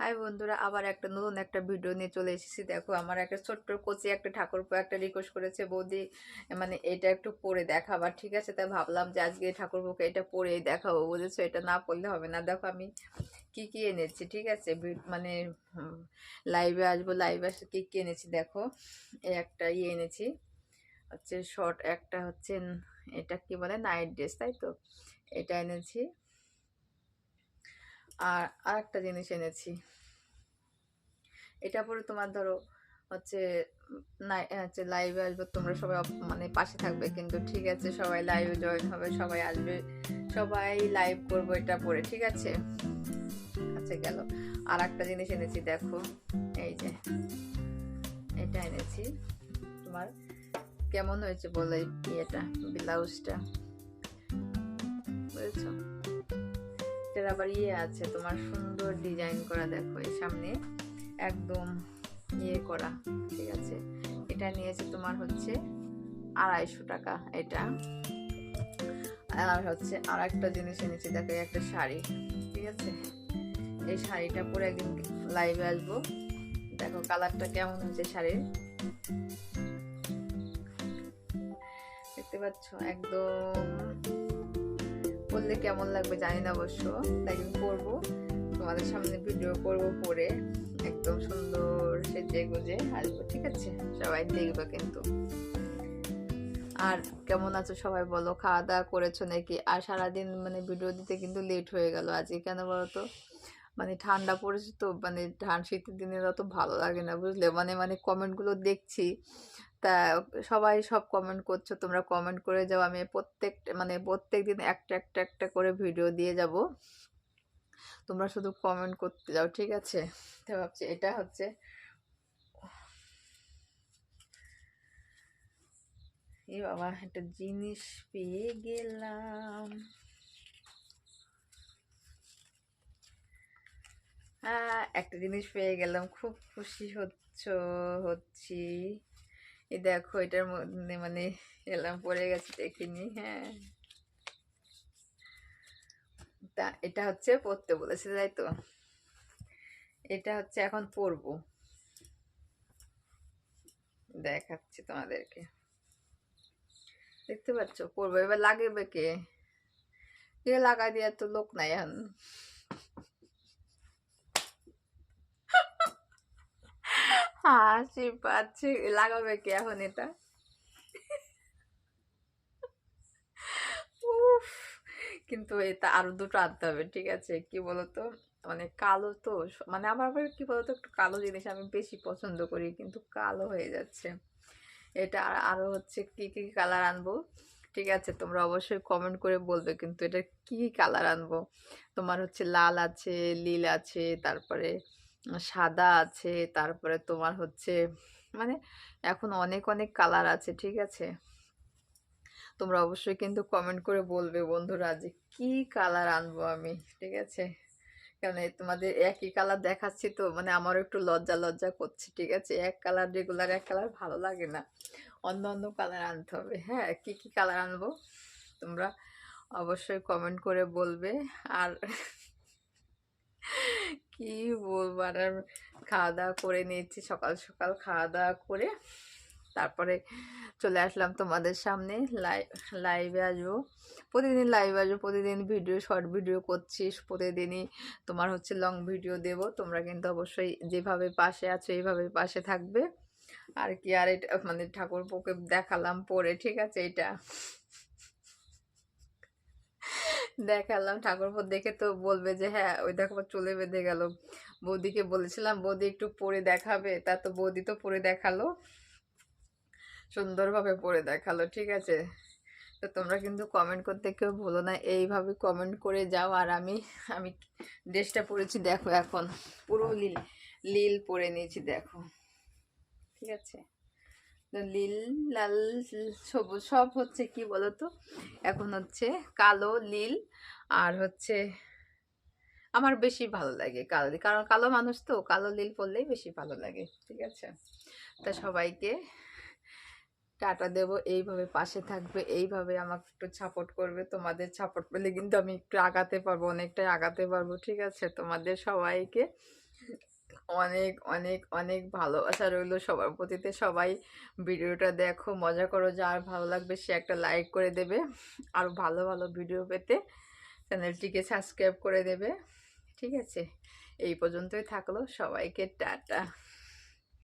High বন্ধুরা, আবার একটা নতুন একটা ভিডিও নিয়ে চলে এসেছি। দেখো, আমার একটা ছোট্ট কচি, একটা ঠাকুরপো একটা রিকোয়েস্ট করেছে বৌদি মানে এটা একটু পরে দেখাবার ঠিক আছে? তাই ভাবলাম যে আজকে ঠাকুরপোকে এটা পরেই দেখাবো বুঝেছ? এটা না পড়লে হবে না। দেখো, আমি কি কি এনেছি, ঠিক আছে? মানে লাইভে আসব, লাইভে আসে কী কী এনেছি দেখো। একটা ইয়ে এনেছি, হচ্ছে শর্ট একটা হচ্ছে, এটা কি বলে? নাইট ড্রেস তাই তো? এটা এনেছি। আর আরেকটা জিনিস এনেছি। এটা পরে তোমার ধরো হচ্ছে হচ্ছে লাইভে আসবে, তোমরা সবাই মানে পাশে থাকবে। কিন্তু ঠিক আছে, সবাই লাইভে জয়েন হবে, সবাই আসবে, সবাই লাইভ করব এটা পরে, ঠিক আছে? আচ্ছা গেল। আর একটা জিনিস এনেছি, দেখো। এই যে, এটা এনেছি। তোমার কেমন হয়েছে বলে ইয়েটা, ব্লাউজটা? বুঝেছ? এটার আবার ইয়ে আছে, তোমার সুন্দর ডিজাইন করা দেখো এই সামনে। একদম ইয়ে করা, ঠিক আছে। এটা নিয়েছে তোমার হচ্ছে আড়াইশো টাকা এটা। আর হচ্ছে আর একটা জিনিস এনেছি, দেখো একটা শাড়ি, ঠিক আছে? এই শাড়িটা পরে একদিন লাইভে আসব। দেখো কালারটা কেমন হয়েছে শাড়ির। দেখতে পাচ্ছ? একদম পরলে কেমন লাগবে জানি না অবশ্য, তাই পরবো। তোমাদের সামনে ভিডিও করব পরে, একদম সুন্দর সেজে গুজে আসব, ঠিক আছে? সবাই দেখবে কিন্তু। আর কেমন আছো সবাই বলো? খাওয়া দাওয়া করেছ নাকি? আর সারাদিন মানে ভিডিও দিতে কিন্তু লেট হয়ে গেল আজকে, কেন বলো তো মানে ঠান্ডা পড়েছে তো মানে ঠান্ডা শীতের দিনে অত ভালো লাগে না, বুঝলে? মানে মানে কমেন্টগুলো দেখছি। তা সবাই সব কমেন্ট করছ, তোমরা কমেন্ট করে যাও। আমি প্রত্যেক মানে প্রত্যেক দিন একটা একটা একটা করে ভিডিও দিয়ে যাব। তোমরা শুধু কমেন্ট করতে যাও, ঠিক আছে? ভাবছি এটা হচ্ছে এই বাবা, একটা জিনিস পেয়ে গেলাম। একটা জিনিস পেয়ে গেলাম, খুব খুশি হচ্ছ, হচ্ছি। এই দেখো, এটার মধ্যে মানে এলাম, পড়ে গেছে দেখিনি হ্যাঁ। তা এটা হচ্ছে পড়তে বলেছে, তাই তো? এটা হচ্ছে এখন পরবো দেখাচ্ছি তোমাদেরকে। দেখতে পাচ্ছ? পরবো এবার লাগবে কে? কে লাগাই দেওয়ার তো লোক নাই এখন। হাসি পাচ্ছে, লাগাবে কে এখন এটা? উফ, কিন্তু এটা আরও দুটো আনতে হবে, ঠিক আছে? কি বলতো? মানে কালো তো মানে আমার আবার কি বলতো, একটু কালো জিনিস আমি বেশি পছন্দ করি, কিন্তু কালো হয়ে যাচ্ছে। এটা আর- হচ্ছে কি কি কালার আনব? ঠিক আছে, তোমরা অবশ্যই কমেন্ট করে বলবে, কিন্তু এটা কি কি কালার আনব? তোমার হচ্ছে লাল আছে, নীল আছে, তারপরে সাদা আছে, তারপরে তোমার হচ্ছে মানে এখন অনেক অনেক কালার আছে, ঠিক আছে? তোমরা অবশ্যই কিন্তু কমেন্ট করে বলবে বন্ধুরা যে কি কালার আনব আমি, ঠিক আছে? এই তোমাদের একই কালার দেখাচ্ছি তো মানে আমারও একটু লজ্জা লজ্জা করছে, ঠিক আছে? এক কালার রেগুলার এক কালার ভালো লাগে না। অন্য অন্য কালার আনতে হবে হ্যাঁ? কি কি কালার আনব? তোমরা অবশ্যই কমেন্ট করে বলবে। আর কি বলব? আর খাওয়া দাওয়া করে নিয়েছি, সকাল সকাল খাওয়া দাওয়া করে। তারপরে চলে আসলাম তোমাদের সামনে। লাইভ লাইভে আসব। প্রতিদিন লাইভে আসব, প্রতিদিন ভিডিও শর্ট ভিডিও করছিস প্রতিদিনই তোমার হচ্ছে লং ভিডিও দেব। তোমরা কিন্তু অবশ্যই যেভাবে পাশে আছো, এইভাবে পাশে থাকবে। আর কি, আর এটা মানে ঠাকুর পোকে দেখালাম পরে, ঠিক আছে? এটা দেখালাম। ঠাকুরপো দেখে তো বলবে যে হ্যাঁ ওই দেখো চলে বেঁধে গেল। বৌদিকে বলেছিলাম, বৌদি একটু পরে দেখাবে। তা তো বৌদি তো পরে দেখাল। সুন্দরভাবে পরে দেখাল, ঠিক আছে? তো তোমরা কিন্তু কমেন্ট করতে কেউ ভুলো না, এইভাবে কমেন্ট করে যাও। আর আমি আমি ড্রেসটা পরেছি, দেখো এখন। পুরো লীল লীল পরে নিয়েছি, দেখো। ঠিক আছে? নীল, লাল, সবুজ, সব হচ্ছে কি বলতো? এখন হচ্ছে কালো, নীল আর হচ্ছে আমার বেশি ভালো লাগে কালো। কারণ কালো মানুষ তো, কালো নীল পরলেই বেশি ভালো লাগে, ঠিক আছে? তা সবাইকে টাটা দেবো, এইভাবে পাশে থাকবে, এইভাবে আমাকে একটু সাপোর্ট করবে, তোমাদের সাপোর্ট পেলে কিন্তু আমি একটু আগাতে পারব, অনেকটাই আগাতে পারব, ঠিক আছে? তোমাদের সবাইকে অনেক অনেক অনেক ভালোবাসা রইল সবার প্রতিতে সবাই ভিডিওটা দেখো, মজা করো, যার ভালো লাগবে সে একটা লাইক করে দেবে। আর ভালো ভালো ভিডিও পেতে চ্যানেলটিকে সাবস্ক্রাইব করে দেবে। ঠিক আছে? এই পর্যন্তই থাকল। সবাইকে টাটা।